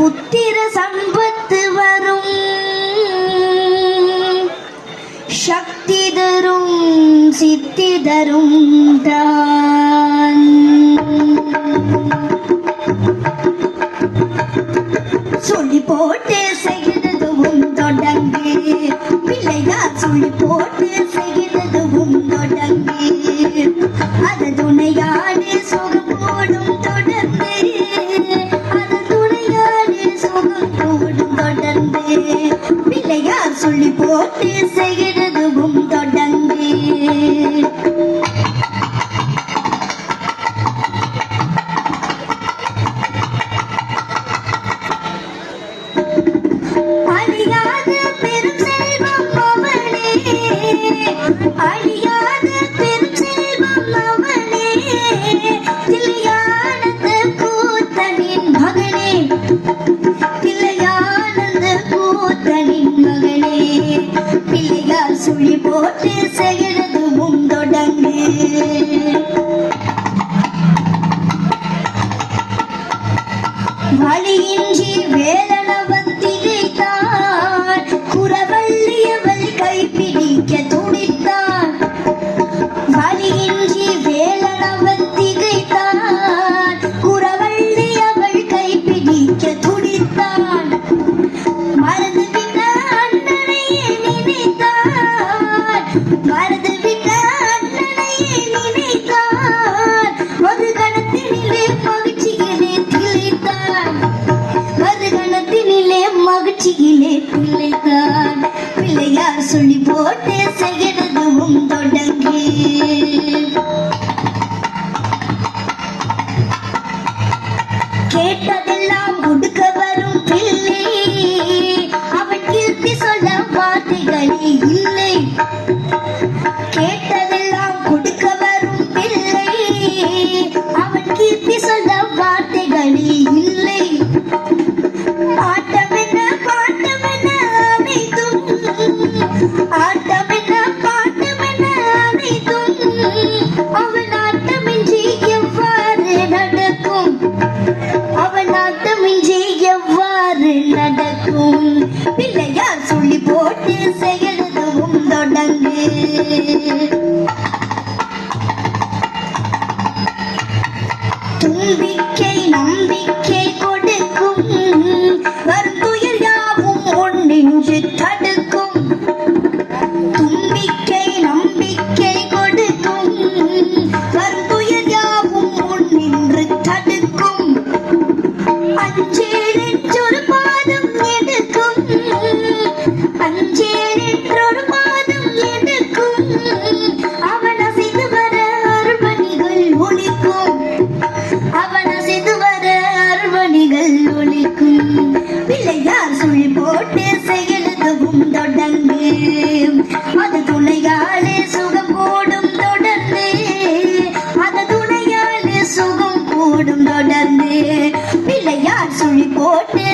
புத்திர சம்பத்து வரும். சக்தி தரும் சித்தி தரும் தான். சொல்லி போட்டு செய்ததுவும் தொடங்கு. பிள்ளையார் சொல்லி போட்டு பிள்ளையார் சொல்லி போட்டு செய்கிறதுவும் போட்டு தொடங்கு. வழியின்றி வேலனவர் மகிழ்ச்சியிலே திளைத்தான் பிள்ளையார் சொல்லி போட்டு செய்கிறதுவும் தொடங்கி. கேட்டதெல்லாம் தும்பிக்கை நம்பிக்கை கொடுக்கும். வரும் துயர் யாவும் ஒன்றின்று தடுக்கும். தும்பிக்கை ஒலிக்கும் பிள்ளையார் சுழி போட்டு செயலதுவும் தொடங்கு அது துணையாலே சுகம் கூடும் தொடர்ந்து. அது துணையாலே சுகம் கூடும் தொடர்ந்து. பிள்ளையார் சுழி போட்டு